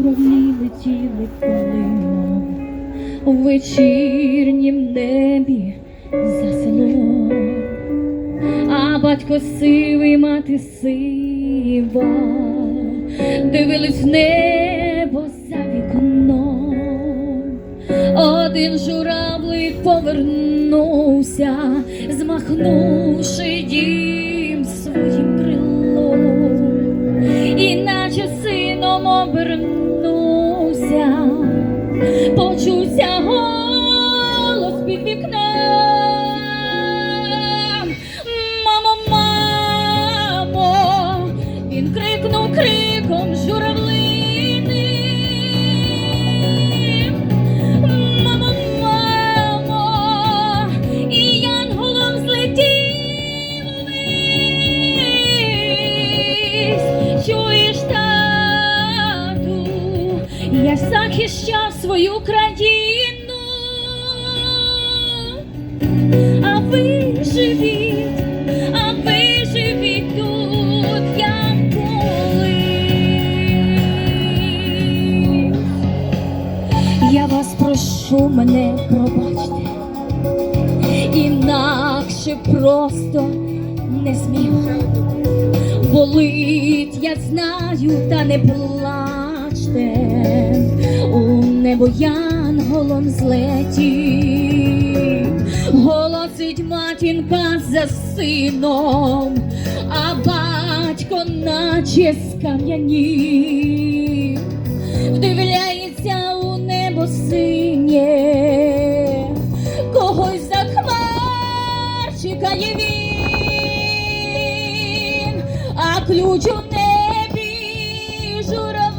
журавлі летіли полином у вечірнім небі за селом, а батько сивий, мати сива, дивились в небо за вікном. Один журавлик повернувся, змахнувши дім своїм крилом, захищав свою країну, а ви живіть, а ви живіть тут, як колись. Я вас прошу мене пробачте, інакше просто не зміг. Болить, я знаю, та не плачте, небо янголом злетів, голосить матінка за сином, а батько наче скам'янів вдивляється у небо синє, когось за хмар чекає він, а ключ у небі журавлиним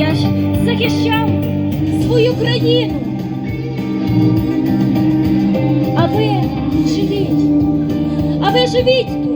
я ж захищав свою країну. А ви живіть, а ви живіть.